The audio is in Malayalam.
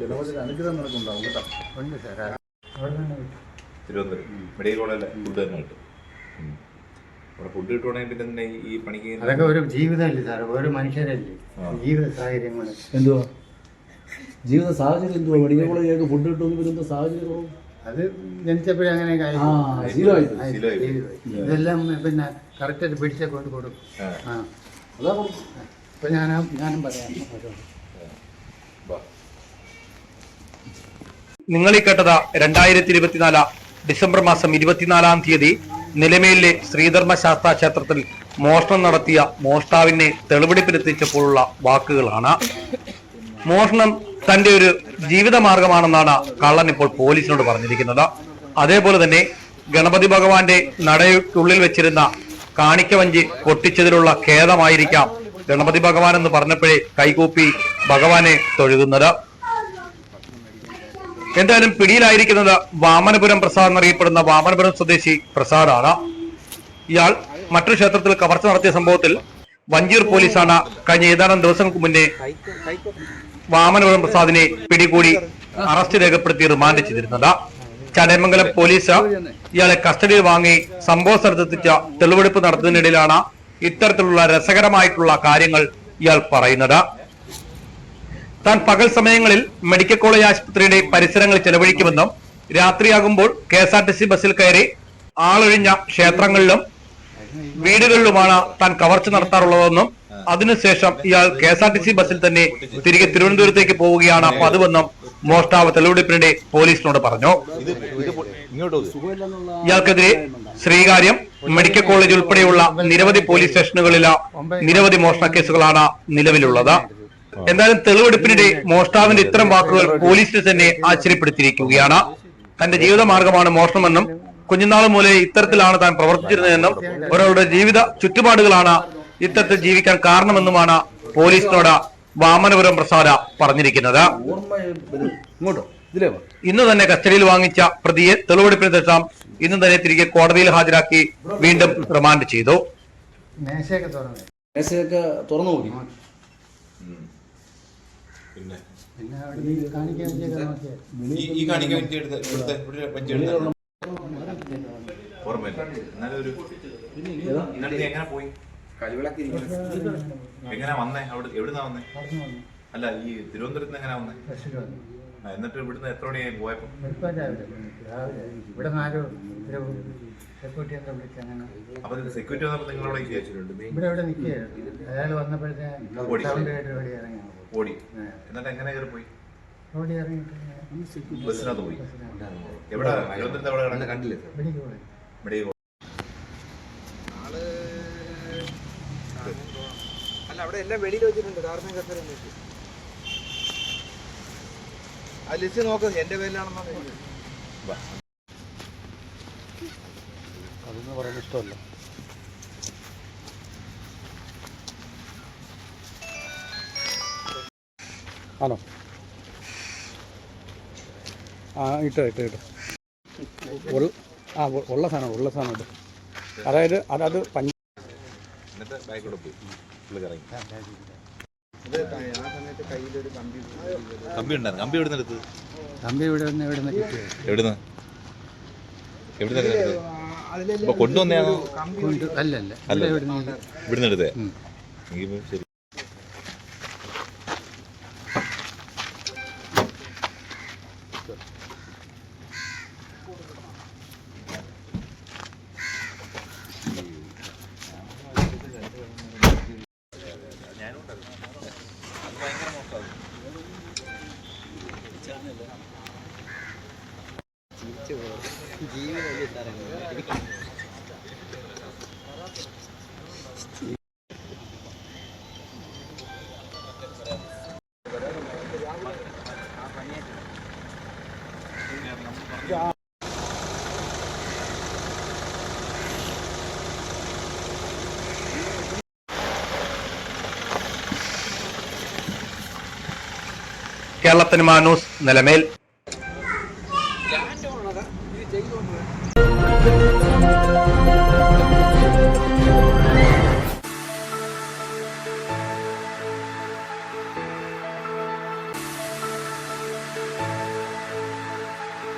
ഗണപതിയുടെ അനുഗ്രഹം നിനക്കുണ്ടാവും കേട്ടോ ഉണ്ട് സാർ അവിടെ തന്നെ കിട്ടും. തിരുവനന്തപുരം. മെഡിക്കൽ കോളേജിലെ ഫുഡ് തന്നെ കിട്ടും. അവിടെ ഫുഡ് കിട്ടുവാണെങ്കിൽ പിന്നെ എന്തിനാ ഈ- പണിക്ക് അതൊക്കെ ഒരു ജീവിതമല്ലേ സാർ ഓരോ മനുഷ്യരല്ലേ? ജീവിത സാഹചര്യങ്ങൾ. എന്തുവാ? ജീവിത സാഹചര്യം എന്തുവാ? മെഡിക്കൽ കോളേജിലേക്ക് ഫുഡ് കിട്ടുമെന്ന് പിന്നെ എന്താ സാഹചര്യം കുറവ് അത് ജനിച്ചപ്പോഴേ അങ്ങനെ. ഇതെല്ലാം പിന്നെ കറക്റ്റായിട്ട് പിടിച്ച കൊണ്ട് കൊടുക്കും. ആ. അതാ ഇപ്പം ഞാൻ ഞാനും പറയാം. നിങ്ങൾ ഈ കേട്ടത് രണ്ടായിരത്തി ഇരുപത്തിനാല് ഡിസംബർ മാസം ഇരുപത്തിനാലാം തീയതി നിലമേലിലെ ശ്രീധർമ്മശാസ്ത്ര ക്ഷേത്രത്തിൽ മോഷണം നടത്തിയ മോഷ്ടാവിനെ തെളിവെടുപ്പിലെത്തിച്ചപ്പോഴുള്ള വാക്കുകളാണ്. മോഷണം തന്റെ ഒരു ജീവിത മാർഗമാണെന്നാണ് കള്ളൻ ഇപ്പോൾ പോലീസിനോട് പറഞ്ഞിരിക്കുന്നത്. അതേപോലെ തന്നെ ഗണപതി ഭഗവാന്റെ നടയ്ക്കുള്ളിൽ വെച്ചിരുന്ന കാണിക്കവഞ്ചി പൊട്ടിച്ചതിലുള്ള ഖേദമായിരിക്കാം ഗണപതി ഭഗവാൻ എന്ന് പറഞ്ഞപ്പോഴേ കൈകൂപ്പി ഭഗവാനെ തൊഴുകുന്നത്. എന്തായാലും പിടിയിലായിരിക്കുന്നത് വാമനപുരം പ്രസാദ് എന്നറിയപ്പെടുന്ന വാമനപുരം സ്വദേശി പ്രസാദാണ്. ഇയാൾ മറ്റൊരു ക്ഷേത്രത്തിൽ കവർച്ച നടത്തിയ സംഭവത്തിൽ വഞ്ചിയൂർ പോലീസാണ് കഴിഞ്ഞ ഏതാനും ദിവസങ്ങൾക്ക് മുന്നേ വാമനപുരം പ്രസാദിനെ പിടികൂടി അറസ്റ്റ് രേഖപ്പെടുത്തി റിമാൻഡ് ചെയ്തിരുന്നത്. ചടയമംഗലം പോലീസ് ഇയാളെ കസ്റ്റഡിയിൽ വാങ്ങി സംഭവ സ്ഥലത്തെത്തിച്ച തെളിവെടുപ്പ് നടത്തുന്നതിനിടയിലാണ് ഇത്തരത്തിലുള്ള രസകരമായിട്ടുള്ള കാര്യങ്ങൾ ഇയാൾ പറയുന്നത്. താൻ പകൽ സമയങ്ങളിൽ മെഡിക്കൽ കോളേജ് ആശുപത്രിയുടെ പരിസരങ്ങൾ ചെലവഴിക്കുമെന്നും രാത്രിയാകുമ്പോൾ K S R T C ബസ്സിൽ കയറി ആളൊഴിഞ്ഞ ക്ഷേത്രങ്ങളിലും വീടുകളിലുമാണ് താൻ കവർച്ച നടത്താറുള്ളതെന്നും അതിനുശേഷം ഇയാൾ K S R T C ബസ്സിൽ തന്നെ തിരികെ തിരുവനന്തപുരത്തേക്ക് പോവുകയാണ് പതിവെന്നും മോഷ്ടാവ് തെളിവെടുപ്പിനിടെ പോലീസിനോട് പറഞ്ഞു. ഇയാൾക്കെതിരെ ശ്രീകാര്യം മെഡിക്കൽ കോളേജ് ഉൾപ്പെടെയുള്ള നിരവധി പോലീസ് സ്റ്റേഷനുകളിലെ നിരവധി മോഷണ കേസുകളാണ് നിലവിലുള്ളത് എന്തായാലും തെളിവെടുപ്പിനിടെ മോഷ്ടാവിന്റെ ഇത്തരം വാക്കുകൾ പോലീസിനെ തന്നെ ആശ്ചര്യപ്പെടുത്തിയിരിക്കുകയാണ് തന്റെ ജീവിത മാർഗമാണ് മോഷണമെന്നും കുഞ്ഞുനാൾ മൂലം ഇത്തരത്തിലാണ് താൻ പ്രവർത്തിച്ചിരുന്നതെന്നും ഒരാളുടെ ജീവിത ചുറ്റുപാടുകളാണ് ഇത്തരത്തിൽ ജീവിക്കാൻ കാരണമെന്നുമാണ് പോലീസിനോട് വാമനപുരം പ്രസാദ പറഞ്ഞിരിക്കുന്നത്. ഇന്ന് തന്നെ കസ്റ്റഡിയിൽ വാങ്ങിച്ച പ്രതിയെ തെളിവെടുപ്പിന് ശേഷം ഇന്ന് തന്നെ തിരികെ കോടതിയിൽ ഹാജരാക്കി വീണ്ടും റിമാൻഡ് ചെയ്തു. മേശയൊക്കെ തുറന്നു നോക്കി. പിന്നെ. ഈ ഈ കാണിക്കാൻ വഞ്ചി എടുത്ത ഇവിടുത്തെ ഇവിടെ വഞ്ചി എടുത്ത. ഓർമ്മയില്ല. എന്നാലും ഒരു നീ എങ്ങനെ പോയി? എങ്ങനെ വന്നേ? അവിടെ എവിടുന്നാ വന്നേ? അല്ല ഈ തിരുവനന്തപുരത്ത് എങ്ങനെ വന്നേ? എന്നിട്ട് ഇവിടുന്ന് എത്ര മണിയായി പോയപ്പോ? ഇവിടെ നാലോ സെക്യൂരിറ്റി എന്താ അപ്പൊ സെക്യൂരിറ്റി വന്നപ്പോ നിങ്ങളോട് ഇവിടെ ഇവിടെ നിൽക്കുകയായിരുന്നു. അയാൾ വന്നപ്പോഴത്തെ ഓടി. എന്നിട്ട് എങ്ങനെ കയറി പോയി? ഓടി ഇറങ്ങിയിട്ട് ഇങ്ങനെ ബസ്സിനകത്ത് പോയി. എവിടെ? കിടന്ന്? കണ്ടില്ലേ? മെഡിക്കൽ അല്ല അവിടെ എല്ലാം വെളിയിൽ വെച്ചിട്ടുണ്ട്. കാർമേൻ കത്തരം വെച്ച് ആ ലിസ്റ്റ് നോക്ക്. എന്റെ പേരിലാണെന്നാണ്. അതൊന്നും പറയാൻ ഇഷ്ടമല്ല. ആണോ? ആ ഇട്ടോ ഇട്ടോ ഇട്ടോ. ഉള്ള- ആ ഉള്ള സാധനം ഉള്ള സാധനം ഇട്ടോ. അതായത് പഞ്ച ഇത് കയ്യിലൊരു കമ്പി കമ്പി ഉണ്ടായിരുന്നു കമ്പി എടുത്തത്? കമ്പി ഇവിടെ നിന്ന് ഇവിടെ നിന്ന് കിട്ടിയത്. എവിടുന്ന്? എവിടുന്ന് എടുത്തത്? അതിലെല്ലാം കൊണ്ടുവന്നെയാണോ കമ്പി ഇവിടുന്ന് അല്ല അല്ല. അല്ല. ഇവിടെ ഇവിടെ നിന്ന് ഇവിടുന്ന് എടുത്തേ കേരള സിനിമാ ന്യൂസ് നിലമേൽ